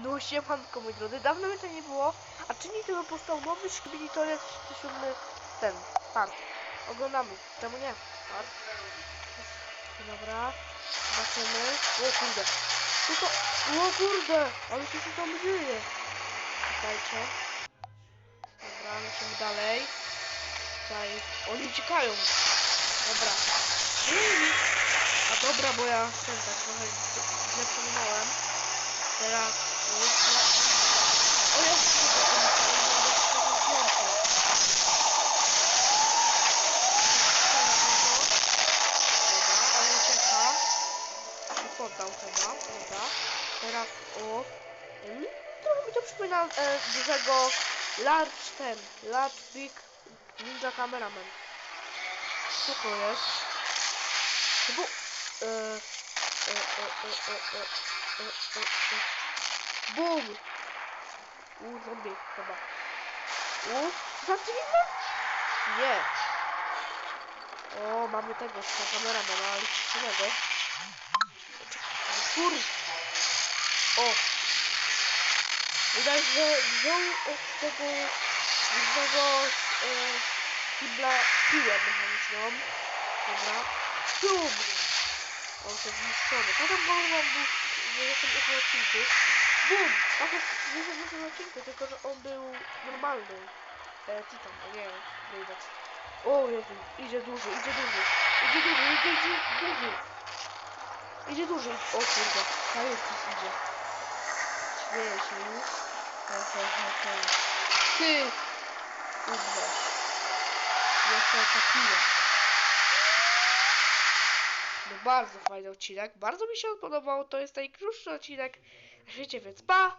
No siemanko moi drodzy, dawno mi to nie było, a czyni tego powstał nowy Szkibilitoria 37 ten, part. Oglądamy, czemu nie? Part. Dobra, zobaczymy. O kurde, co to? O kurde, ale co się tam dzieje? Czekajcie. Dobra, lecimy dalej. Tutaj, oni uciekają. Dobra. A dobra, bo ja ten tak trochę źle przeminąłem. Teraz... Poddał chyba, dobra. Teraz o... Mm, trochę mi to przypomina e, dużego Large ten, Large Big Ninja Cameraman. Co to jest? Był... E, e, e, e, e, e, e, e, e. Bum! U, zombie chyba. U, zaczynimy? Nie. O, mamy tego, ta kameramana, ale coś innego. Kur... O! Widać, że wziął od tego głównego e, kibla piłę mechaniczną. Dobra. Bum! On się zniszczony. Potem powiem wam był w 28 odcinku. Bum! Tak jest w 28 odcinku, tylko że on był normalny. E, Titan, nie widać. O Jezu, idzie duży, idzie duży. Idzie duży, idzie duży, duży. Idzie duży. O kurde, Kajutis idzie. Śmieje się już. He, he, he, he. Ty! Kurde. Jeszcze. No bardzo fajny odcinek. Bardzo mi się podobał. To jest najkrótszy odcinek. Wiecie, więc pa!